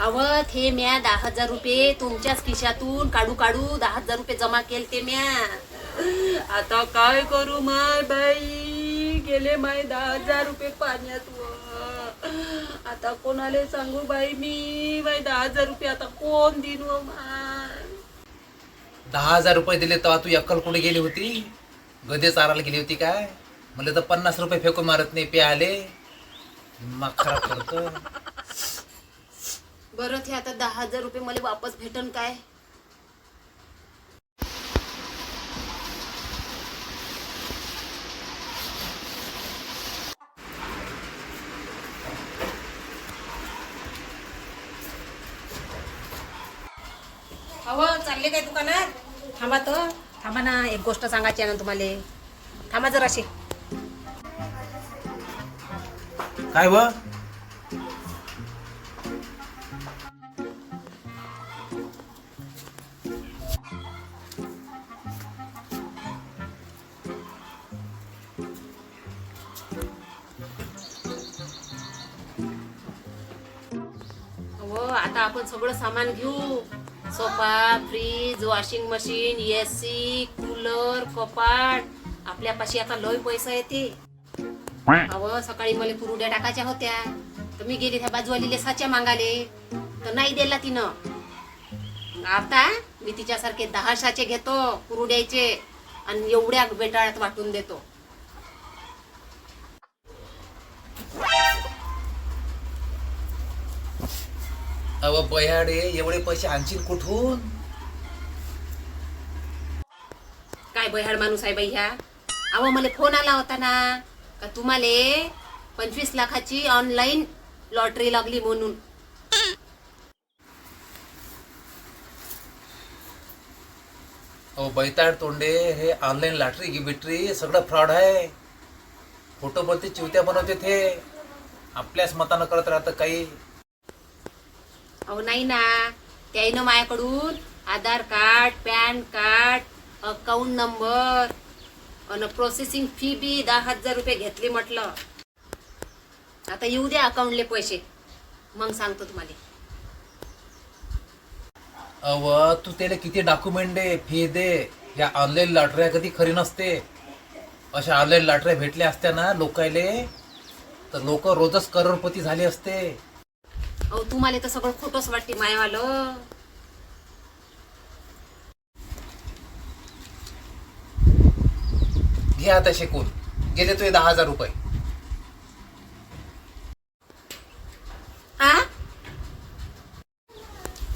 अव हे म्या दहा हजार रुपये तुमच्याच खिशातून काढू काढू दहा हजार रुपये जमा केले ते म्या. आता काय करू माय बाई? गेले माय दहा हजार रुपये पाण्यात व. आता कोणाला सांगू बाई मी? बाई दहा हजार रुपये आता कोण दिन व माय? दहा हजार रुपये दिले तेव्हा तू अक्कल कुठे गेली होती? गदे चारायला गेली होती काय? मला तर पन्नास रुपये फेकून मारत नाही पे आले मग खराब करतो. बरं ते आता दहा हजार रुपये मला वापस भेटन काय? अहो चालले काय दुकानात? थांबा तर. थांबा ना एक गोष्ट सांगायची आहे ना तुम्हाला. थांबा जराशी. काय व? हो आता आपण सगळं सामान घेऊ. Sofa fridge washing machine AC cooler कपाट. आपल्यापाशी आता लय पैसा येते. अहो सकाळी मला कुरुड्या टाकायच्या होत्या. तर मी गेली त्या बाजूवालीले साच्या मागाले. तर नाही दिला तिनं. आता मी तिच्यासारखे दहा साचे घेतो कुरुड्याचे आणि एवढ्या बेटाळ्यात वाटून देतो. अव बयाडे एवढे पैसे आणशील कुठून? काय बह्याड माणूस आहे ह्या? अहो मला फोन आला होता ना. का तुम्हाला पंचवीस लाखाची ऑनलाईन लॉटरी लागली म्हणून. अहो बैताड तोंडे हे ऑनलाईन लॉटरी गी बिटरी सगळं फ्रॉड आहे. फोटो बोलते चिवत्या बनवते ते. आपल्याच मतानं करत राहतं काही. अहो नाही ना. त्याईनं माझ्याकडून Aadhaar card PAN card account number आणि प्रोसेसिंग फी बी दहा हजार रुपये घेतली म्हटलं. आता येऊ द्या अकाउंटले पैसे. मग सांगतो तुम्हाला. अव तू त्याला किती डॉक्युमेंट दे फी दे या ऑनलाईन लॉटऱ्या कधी खरी नसते. अशा ऑनलाईन लॉटऱ्या भेटल्या असत्या ना लोकायले तर लोक रोजच करोडपती झाले असते. अहो तुम्हाला तर सगळं खोटंच वाटते मायावालं. घे आता शिकून. गेले तुझे दहा हजार रुपये हा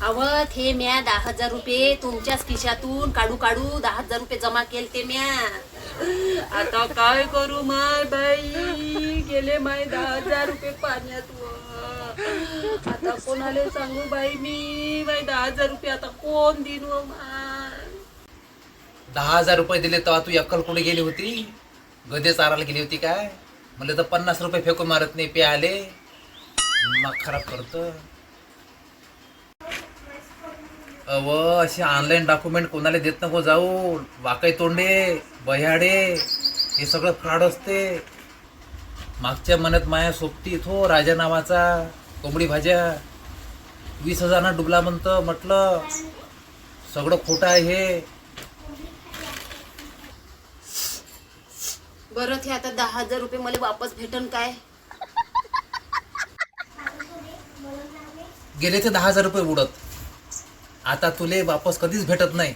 आवत हे म्या दहा हजार रुपये. तुमच्याच खिशातून काढू काढू दहा हजार रुपये जमा केले ते म्या. आता काय करू माय बाई? गेले माय दहा हजार रुपये पाण्यात व. आता कोणाला सांगू बाई मी? बाई दहा हजार रुपये आता कोण दिन व माय? दहा हजार रुपये दिले तेव्हा तू अक्कल कुठे गेली होती? गदे चारायला गेली होती काय? मला तर पन्नास रुपये फेकून मारत नाही पे आले मग खराब करतो. अव असे ऑनलाईन डॉक्युमेंट कोणाला देत नको जाऊ वाकई तोंडे बह्याडे हे सगळं फ्रॉड असते. मागच्या मनात माया सोबती थो राजा नावाचा कोंबडी भाज्या. वीस हजारना डुबला म्हणतं म्हटलं सगळं खोटं आहे हे. बरं ते आता दहा हजार रुपये मला वापस भेटन काय? गेले ते दहा हजार रुपये उडत. आता तुले वापस कधीच भेटत नाही.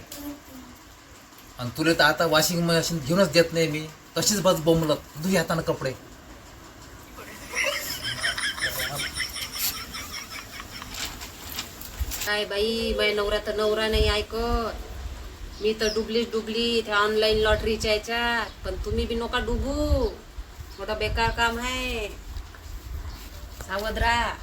आणि तुले तर आता वॉशिंग मशीन घेऊनच देत नाही मी. तशीच बस बोंबलत. धुई हातानं कपडे. काय बाई बाई नवरा तर नवरा नाही ऐकत. मी तर डुबलीच डुबली त्या ऑनलाईन लॉटरीच्या याच्यात. पण तुम्ही बी नका डुबू. मोठा बेकार काम आहे. सावध राहा.